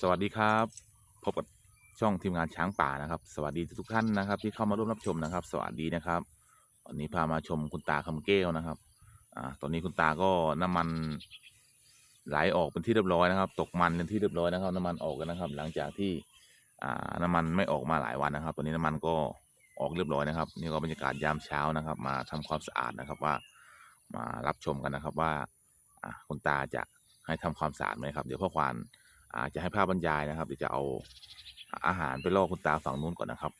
สวัสดีครับ พบกับช่องทีมงานช้างป่านะครับ สวัสดีทุกท่านนะครับ ที่เข้ามาร่วมรับชมนะครับ สวัสดีนะครับวันนี้พามาชมคุณตาคำแก้วนะครับอ่าตอนนี้คุณตาก็น้ำมันไหลออกเป็นที่เรียบร้อยนะครับ ตกมันเป็นที่เรียบร้อยนะครับ น้ำมันออกกันนะครับ หลังจากที่อ่าน้ำมันไม่ออกมาหลายวันนะครับ ตอนนี้น้ำมันก็ออกเรียบร้อยนะครับ นี่ก็บรรยากาศยามเช้านะครับ มาทำความสะอาดนะครับว่ามารับชมกันนะครับว่าอ่าคุณตาจะให้ทำความสะอาดไหมครับ เดี๋ยวพ่อควาน อาจจะให้ภาพบรรยายนะครับเดี๋ยวจะเอาอาหารไปล่อคุณตาฝั่งนู้นก่อนนะครับ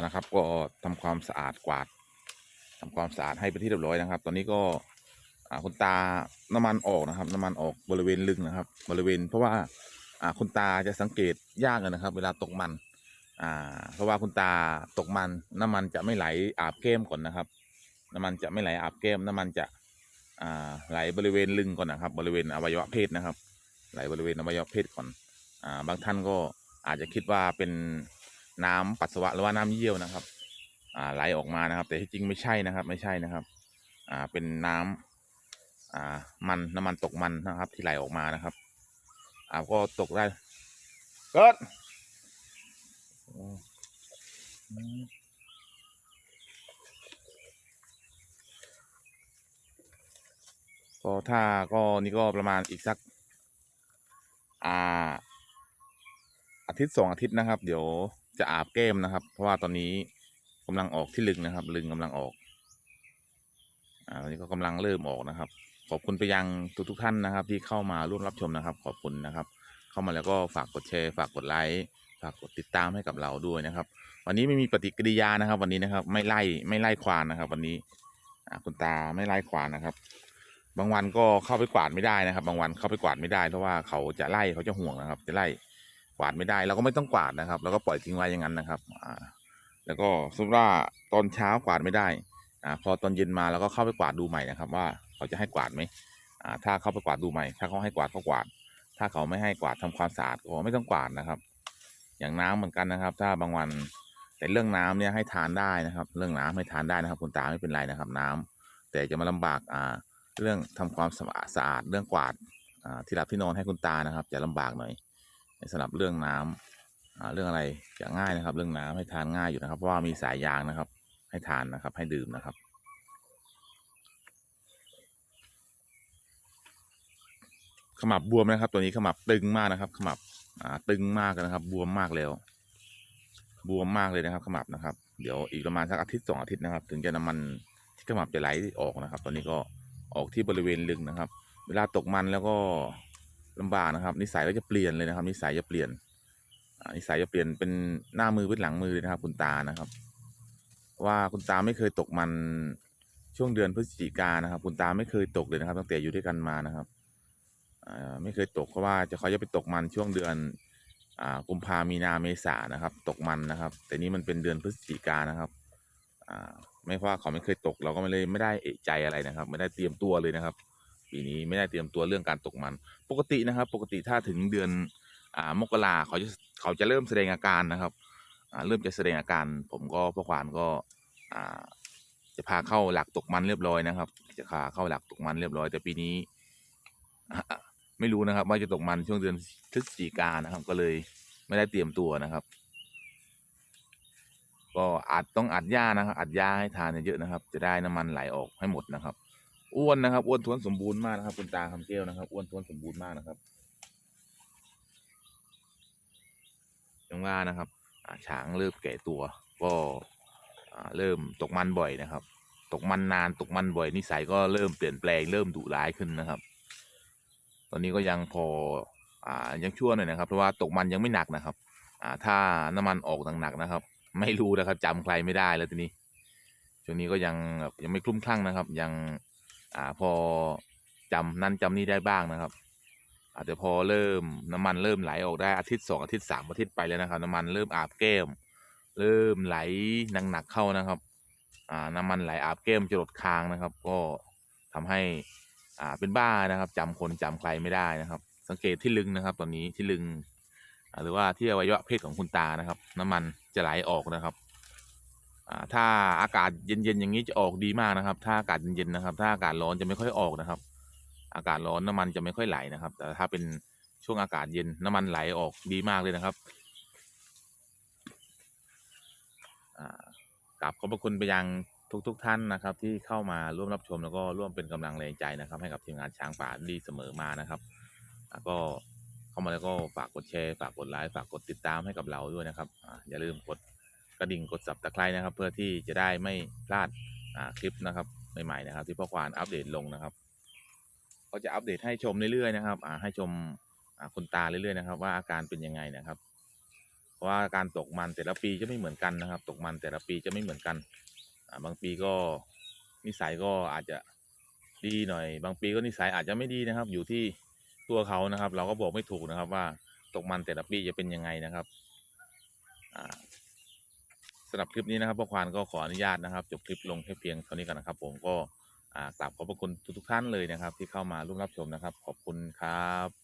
นะครับ ก็ทำความสะอาดกวาดทำความสะอาดให้เป็นที่เรียบร้อยนะครับ ตอนนี้ก็คุณตาน้ำมันออกนะครับ น้ำมันออกบริเวณลึงนะครับ บริเวณ เพราะว่าคุณตาจะสังเกตยากนะครับ เวลาตกมันอ่าเพราะว่าคุณตาตกมันน้ำมันจะไม่ไหลอาบแก้มก่อนนะครับ น้ำมันจะไม่ไหลอาบแก้ม น้ำมันจะอ่าไหลบริเวณลึงก่อนนะครับ บริเวณอวัยวะเพศนะครับ ไหลบริเวณอวัยวะเพศก่อนอ่าบางท่านก็อาจจะคิดว่าเป็น น้ำปัสสาวะหรือว่าน้ำเยี่ยวนะครับ อ่าไหลออกมานะครับ แต่ที่จริงไม่ใช่นะครับ ไม่ใช่นะครับ อ่าเป็นน้ำอ่ามันน้ำมันตกมันนะครับ ที่ไหลออกมานะครับ อ่าก็ตกได้เกิดก็ถ้าก็นี่ก็ประมาณอีกสัก อ่า อาทิตย์สองอาทิตย์นะครับ เดี๋ยว จะอาบแก้มนะครับ เพราะว่าตอนนี้กำลังออกที่ลึงนะครับ ลึงกำลังออก อ่าตอนนี้ก็กำลังเริ่มออกนะครับ ขอบคุณไปยังทุกทุกท่านนะครับ ที่เข้ามาร่วมรับชมนะครับ ขอบคุณนะครับ เข้ามาแล้วก็ฝากกดแชร์ ฝากกดไลค์ฝากกดติดตามให้กับเราด้วยนะครับ วันนี้ไม่มีปฏิกิริยานะครับ วันนี้นะครับ ไม่ไล่ไม่ไล่ควานนะครับ วันนี้อ่าคุณตาไม่ไล่ควานนะครับ บางวันก็เข้าไปกวาดไม่ได้นะครับ บางวันเข้าไปกวาดไม่ได้เพราะว่าเขาจะไล่เขาจะห่วงนะครับ จะไล่ กวาดไม่ได้เราก็ไม่ต้องกวาดนะครับเราก็ปล่อยทิ้งไว้อย่างนั้นนะครับอ่าแล้วก็สมมติว่าตอนเช้ากวาดไม่ได้อ่าพอตอนเย็นมาเราก็เข้าไปกวาดดูใหม่นะครับ ว่าเขาจะให้กวาดไหมอ่าถ้าเข้าไปกวาดดูใหม่ ถ้าเขาให้กวาดก็กวาด ถ้าเขาไม่ให้กวาดทำความสะอาดก็ไม่ต้องกวาดนะครับ อย่างน้ำเหมือนกันนะครับ ถ้าบางวันแต่เรื่องน้ำเนี่ยให้ทานได้นะครับ เรื่องน้ำให้ทานได้นะครับ คุณตาไม่เป็นไรนะครับ น้ำแต่จะมาลำบากอ่าเรื่องทำความสะอาดสะอาดเรื่องกวาดอ่าที่หลับที่นอนให้คุณตานะครับ จะลำบากหน่อย สำหรับเรื่องน้ำอ่าเรื่องอะไรจะง่ายนะครับ เรื่องน้ำให้ทานง่ายอยู่นะครับ เพราะว่ามีสายยางนะครับ ให้ทานนะครับ ให้ดื่มนะครับ ขมับบวมนะครับ ตัวนี้ขมับตึงมากนะครับ ขมับตึงมากนะครับ บวมมากแล้ว บวมมากเลยนะครับ ขมับนะครับ เดี๋ยวอีกประมาณสักอาทิตย์สองอาทิตย์นะครับ ถึงจะน้ำมันที่ขมับจะไหลออกนะครับ ตอนนี้ก็ออกที่บริเวณลึงนะครับ เวลาตกมันแล้วก็ ลำบากนะครับ นิสัยก็จะเปลี่ยนเลยนะครับ นิสัยจะเปลี่ยนนิสัยจะเปลี่ยนเป็นหน้ามือเป็นหลังมือเลยนะครับ คุณตานะครับ ว่าคุณตาไม่เคยตกมันช่วงเดือนพฤศจิกานะครับ คุณตาไม่เคยตกเลยนะครับ ตั้งแต่อยู่ด้วยกันมานะครับไม่เคยตกเพราะว่าจะเขาจะไปตกมันช่วงเดือนกุมภามีนาเมษานะครับ ตกมันนะครับ แต่นี้มันเป็นเดือนพฤศจิกานะครับไม่ว่าเขาไม่เคยตก เราก็ไม่เลยไม่ได้เอะใจอะไรนะครับ ไม่ได้เตรียมตัวเลยนะครับ ปีนี้ไม่ได้เตรียมตัวเรื่องการตกมัน ปกตินะครับ ปกติถ้าถึงเดือนอ่ามกราเขาจะเขาจะเริ่มแสดงอาการนะครับอ่าเริ่มจะแสดงอาการ ผมก็พ่อควานก็อ่าจะพาเข้าหลักตกมันเรียบร้อยนะครับ จะพาเข้าหลักตกมันเรียบร้อย แต่ปีนี้ไม่รู้นะครับ ว่าจะตกมันช่วงเดือนพฤศจิกานะครับ ก็เลยไม่ได้เตรียมตัวนะครับ ก็อาจต้องอัดหญ้านะครับ อัดหญ้าให้ทานเยอะๆนะครับ จะได้น้ำมันไหลออกให้หมดนะครับ อ้วนนะครับอ้วนท้วนสมบูรณ์มากนะครับคุณตาคำแก้วนะครับอ้วนท้วนสมบูรณ์มากนะครับยังว่านะครับช้างเริ่มแก่ตัว ก็เริ่มตกมันบ่อยนะครับ ตกมันนานตกมันบ่อยนิสัยก็เริ่มเปลี่ยนแปลงเริ่มดุร้ายขึ้นนะครับ ตอนนี้ก็ยังพออ่ายังชั่วหน่อยนะครับ เพราะว่าตกมันยังไม่หนักนะครับอ่าถ้าน้ำมันออกหนักๆนะครับ ไม่รู้นะครับจำใครไม่ได้แล้วทีนี้ช่วงนี้ก็ยังยังไม่คลุ้มคลั่งนะครับ ยัง อ่า พอจำนั่นจำนี่ได้บ้างนะครับ อาจจะพอเริ่มน้ำมันเริ่มไหลออกได้อาทิตย์สองอาทิตย์สามอาทิตย์ไปแล้วนะครับ น้ำมันเริ่มอาบแก้ม เริ่มไหลหนักๆเข้านะครับ อ่า น้ำมันไหลอาบแก้มจรดคางนะครับ ก็ทำให้อ่าเป็นบ้านะครับจำคนจำใครไม่ได้นะครับ สังเกตที่ลึงนะครับ ตอนนี้ที่ลึงหรือว่าที่อวัยวะเพศของคุณตานะครับ น้ำมันจะไหลออกนะครับ ถ้าอากาศเย็นๆอย่างนี้จะออกดีมากนะครับ ถ้าอากาศเย็นๆนะครับ ถ้าอากาศร้อนจะไม่ค่อยออกนะครับ อากาศร้อนน้ำมันจะไม่ค่อยไหลนะครับ แต่ถ้าเป็นช่วงอากาศเย็นน้ำมันไหลออกดีมากเลยนะครับอ่ากราบขอบพระคุณไปยังทุกๆทท่านนะครับ ที่เข้ามาร่วมรับชมแล้วก็ร่วมเป็นกำลังแรงใจนะครับ ให้กับทีมงานช้างป่าดีเสมอมานะครับอ่าก็เข้ามาแล้วก็ฝากกดแชร์ ฝากกดไลค์ฝากกดติดตามให้กับเราด้วยนะครับออย่าลืมกด กระดิ่งกดสับตะไคร้นะครับ เพื่อที่จะได้ไม่พลาดคลิปนะครับใหม่ๆนะครับ ที่พ่อควานอัปเดตลงนะครับ ก็จะอัปเดตให้ชมเรื่อยๆนะครับให้ชมคุณตาเรื่อยๆนะครับ ว่าอาการเป็นยังไงนะครับขราะว่าการตกมันแต่ละปีจะไม่เหมือนกันนะครับ ตกมันแต่ละปีจะไม่เหมือนกันบางปีก็นิสัยก็อาจจะดีหน่อย บางปีก็นิสัยอาจจะไม่ดีนะครับ อยู่ที่ตัวเขานะครับ เราก็บอกไม่ถูกนะครับว่าตกมันแต่ละปีจะเป็นยังไงนะครับำหรับคลิปนี้นะครับพ่อควานก็ขออนุญาตนะครับ จบคลิปลงแค่เพียงเท่านี้กันนะครับ ผมก็กราบขอบพระคุณทุกๆท่านเลยนะครับ ที่เข้ามาร่วมรับชมนะครับ ขอบคุณครับ